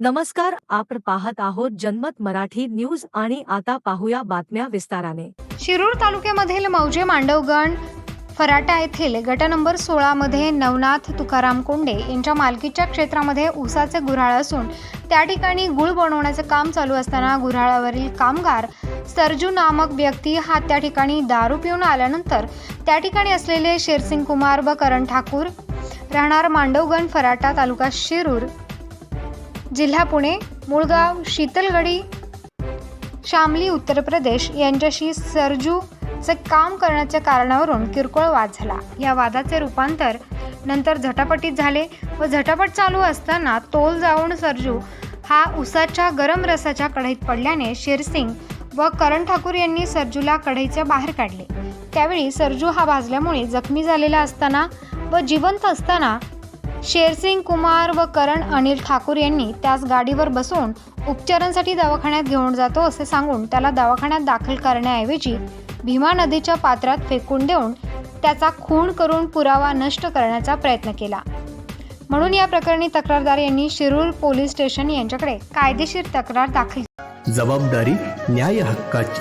नमस्कार आपण पाहत आहोत जनमत मराठी न्यूज आणि आता पाहूया बातम्या विस्ताराने. शिरूर तालुक्यामधील मौजे मांडवगण फराटा येथील गट नंबर सोळामध्ये नवनाथ तुकाराम कोंडे यांच्या मालकीच्या क्षेत्रामध्ये ऊसाचे गुऱ्हाळ असून त्या ठिकाणी गुळ बनवण्याचे काम चालू असताना गुऱ्हाळावरील कामगार सरजू नामक व्यक्ती हा त्या ठिकाणी दारू पिऊन आल्यानंतर त्या ठिकाणी असलेले शेरसिंग कुमार व करण ठाकूर राहणार मांडवगण फराटा तालुका शिरूर. जिल्हा पुणे मुळगाव शीतलगडी शामली उत्तर प्रदेश यांच्याशी सरजूचे काम करण्याच्या कारणावरून किरकोळ वाद झाला. या वादाचे रूपांतर नंतर झटापटीत झाले व झटापट चालू असताना तोल जाऊन सरजू हा उसाच्या गरम रसाच्या कढईत पडल्याने शेरसिंग व करण ठाकूर यांनी सरजूला कढईच्या बाहेर काढले. त्यावेळी सरजू हा भाजल्यामुळे जखमी झालेला असताना व जिवंत असताना शेरसिंग कुमार व करण अनिल ठाकूर यांनी त्यास गाडीवर बसवून उपचारांसाठी दवाखान्यात घेऊन जातो असे सांगून त्याला दवाखान्यात दाखल करण्याऐवजी भीमा नदीच्या पात्रात फेकून देऊन त्याचा खून करून पुरावा नष्ट करण्याचा प्रयत्न केला. म्हणून या प्रकरणी तक्रारदार यांनी शिरूर पोलीस स्टेशन यांच्याकडे कायदेशीर तक्रार दाखल जबाबदारी न्याय हक्काची